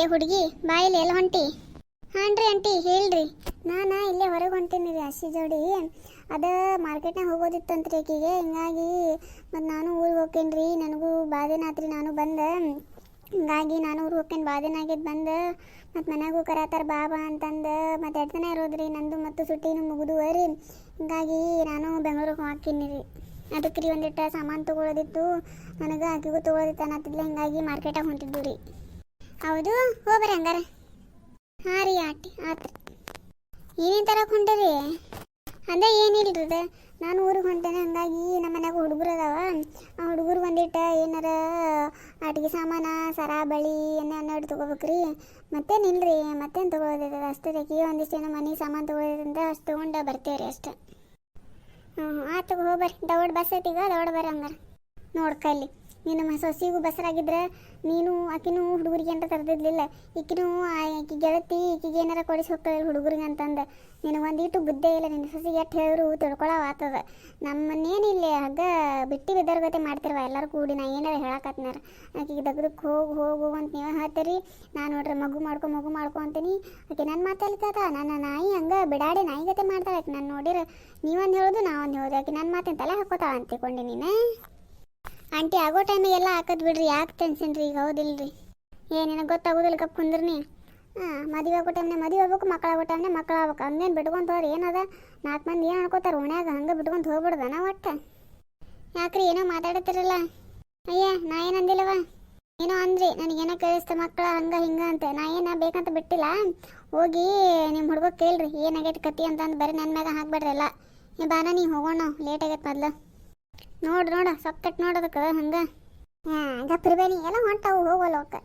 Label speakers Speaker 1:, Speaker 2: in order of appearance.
Speaker 1: ಏ ಹುಡುಗಿ ಬಾಯಲ್ಲಿ ಎಲ್ಲ ಹೊಂಟಿ. ಹಾನ್ರಿ ಆಂಟಿ, ಹೇಳ್ರಿ. ನಾನು ಇಲ್ಲೇ ಹೊರಗೆ ಹೊಂಟೀನಿ ರೀ ಅಶಿ ಜೋಡಿ. ಅದ ಮಾರ್ಕೆಟ್ನಾಗ ಹೋಗೋದಿತ್ತಂತ್ರಿ ಆಕಿಗೆ, ಹಿಂಗಾಗಿ ಮತ್ತು ನಾನು ಊರಿಗೆ ಹೋಗ್ತೇನೆ ರೀ ನನಗೂ ಬಾಧೆನಾತ್ರಿ ನಾನು ಬಂದೆ. ಹಿಂಗಾಗಿ ನಾನು ಊರಿಗೆ ಹೋಗ್ತೇನೆ ಬಾಧೆನಾಗಿದ್ದು ಬಂದು. ಮತ್ತು ಮನೆಗೂ ಕರತಾರ ಬಾಬಾ ಅಂತಂದು. ಮತ್ತು ಎರಡು ಇರೋದ್ರಿ, ನಂದು ಮತ್ತು ಸುಟ್ಟಿನೂ ಮುಗಿದು ರೀ ಹಿಂಗಾಗಿ ನಾನು ಬೆಂಗಳೂರಿಗೆ ಹಾಕಿನಿ ರೀ ಅದಕ್ಕೆ ರೀ ಒಂದಿಟ್ಟು ಸಾಮಾನು ತೊಗೊಳೋದಿತ್ತು. ನನಗೆ ಆಕಿಗೂ ತೊಗೊಳೋದಿತ್ತು ಅನ್ನತ್ತಿದ್ಲ, ಹಿಂಗಾಗಿ ಮಾರ್ಕೆಟಾಗ ಹೊಂಟಿದ್ದು ರೀ ಹೌದು ಹೋಗ್ರಿ ಹಂಗಾರ. ಹಾಂ ರೀ ಆಟಿ ಆತು ಏನೇನು ತರಕ್ಕೆ ಹೊಂಟಿರಿ ಅದೇ ಏನಿಲ್ರಿ ಅದ ನಾನು ಊರಿಗೆ ಹೊಂಟೇನೆ, ಹಂಗಾಗಿ ನಮ್ಮ ಮನ್ಯಾಗ ಹುಡುಗರು ಅದಾವ. ಆ ಹುಡುಗರು ಬಂದಿಟ್ಟ ಏನಾರ ಆಟಿಗೆ ಸಾಮಾನ, ಸರ ಬಳಿ, ಎಣ್ಣೆ ಅನ್ನೋದು ತೊಗೋಬೇಕ್ರಿ. ಮತ್ತೇನಿಲ್ರಿ ಮತ್ತೇನು ತೊಗೊಳೋದಿದೆ? ಅಷ್ಟೇ ತೆಗಿ ಒಂದಿಷ್ಟು ಏನೋ ಮನೆ ಸಾಮಾನು ತೊಗೊಳೋದಂತ ಅಷ್ಟು ತೊಗೊಂಡು ಬರ್ತೀವಿ ರೀ ಅಷ್ಟೇ. ಹ್ಞೂ ಆತು ಹೋಗ್ಬರ್ರಿ. ದೌಡ್ ಬಸ್ ಐತಿ ಈಗ, ದೌಡ್ ಬರ್ರಿ ಹಂಗಾರ. ನೋಡ್ಕಲ್ಲಿ ನೀನು ಮ- ಸೊಸಿಗೂ ಬಸರಾಗಿದ್ರೆ ನೀನು ಆಕಿನೂ ಹುಡುಗರಿಗೆ ಅಂತ ತರ್ದಿದ್ಲಿಲ್ಲ ಈಕಿನೂ ಆಕಿ ಗೆಳತಿ ಈಕಿಗೆ ಏನಾರ ಕೊಡಿಸಿ ಹೋಗ್ತಾಳೆ ಹುಡುಗರಿಗೆ ಅಂತಂದು. ನಿನಗೆ ಒಂದಿಟ್ಟು ಬುದ್ಧಿ ಇಲ್ಲ, ನಿನ್ನ ಸೊಸಿಗೆ ಎಷ್ಟು ಹೇಳಿದ್ರು ತಿಳ್ಕೊಳವ ಆತದ ನಮ್ಮನ್ನೇನಿಲ್ಲ ಹಗ್ಗ ಬಿಟ್ಟಿ ಗತೆ ಮಾಡ್ತಿರ್ವ ಎಲ್ಲರೂ ಕೂಡಿ ನಾ ಏನಾರ ಹೇಳಕತ್ನಾರ. ಆಕಿಗೆ ದಗ್ದಕ್ಕೆ ಹೋಗು ಹೋಗು ಅಂತ ನೀವು ಹೇಳ್ತೀರಿ. ನಾನು ನೋಡ್ರಿ ಮಗು ಮಾಡ್ಕೊ ಮಗು ಮಾಡ್ಕೊ ಅಂತೀನಿ. ಆಕೆ ನನ್ನ ಮಾತಲ್ಲಿ ತಾತ ನನ್ನ ನಾಯಿ ಹಂಗೆ ಬಿಡಾಡಿ ನಾಯಿ ಗತೆ ಮಾಡ್ತಾಳೆ. ನಾನು ನೋಡಿರ, ನೀವೊಂದು ಹೇಳೋದು, ನಾವೊಂದು ಹೇಳೋದು. ಆಕೆ ನನ್ನ ಮಾತಿನ ತಲೆ ಹಾಕೋತಾಳ ಅಂತಿಕೊಂಡಿ ನೀನು. ಆಂಟಿ ಆಗೋ ಟೈಮಿಗೆಲ್ಲ ಹಾಕದ್ ಬಿಡ್ರಿ, ಯಾಕೆ ಟೆನ್ಷನ್ ರೀ? ಈಗ ಹೌದಿಲ್ರಿ. ಏ ನಿನಗೆ ಗೊತ್ತಾಗೋದಿಲ್ಲ ಕಪ್ ಕುಂದ್ರಿ ಹಾಂ, ಮದುವೆ ಆಗೋ ಟೈಮ್ನೇ ಮದುವೆ ಆಗ್ಬೇಕು, ಮಕ್ಳು ಆಗೋ ಟೈಮ್ನೆ ಮಕ್ಳು ಆಗ್ಬೇಕು. ಹಂಗೇನು ಬಿಟ್ಕೊಂತ ಹೋರಿ ಏನದ? ನಾಲ್ಕು ಮಂದಿ ಏನು ಅನ್ಕೋತಾರೆ, ಓಣ್ಯಾಗ ಹಂಗೆ ಬಿಟ್ಕೊಂತ ಹೋಗ್ಬಿಡ್ದನ ಒಟ್ಟು ಯಾಕ್ರಿ ಏನೋ ಮಾತಾಡತ್ತಿರಲ್ಲ? ಅಯ್ಯ, ನಾ ಏನು ಅಂದಿಲ್ಲವ? ಏನೋ ಅಂದ್ರಿ, ನನಗೇನೋ ಕೇಳಿಸ್ತ ಮಕ್ಕಳ ಹಂಗೆ ಹಿಂಗೆ ಅಂತ. ನಾ ಏನ ಬೇಕಂತ ಬಿಟ್ಟಿಲ್ಲ. ಹೋಗಿ ನಿಮ್ಮ ಹುಡುಗ ಕೇಳ್ರಿ, ಏನಾಗೈತೆ ಕತಿ ಅಂತ ಅಂದ್ ಬರೀ ನನ್ನ ಮ್ಯಾಗ ಹಾಕ್ಬೇಡ್ರಿ ಎಲ್ಲ. ಏ, ಬಾನ, ನೀ ಹೋಗೋಣ ಲೇಟ್ ಆಗೈತೆ ಮೊದ್ಲು. ನೋಡು ನೋಡು ಸೊಕ್ಕಟ್ ನೋಡೋದಕ್ಕೆ ಹಂಗೆ ಹಾಂ ಗಪ್ರಿಬೇನಿ ಎಲ್ಲ ಹೊಂಟಾವು ಹೋಗೋಲ್ಲ ಅವಕ್ಕೆ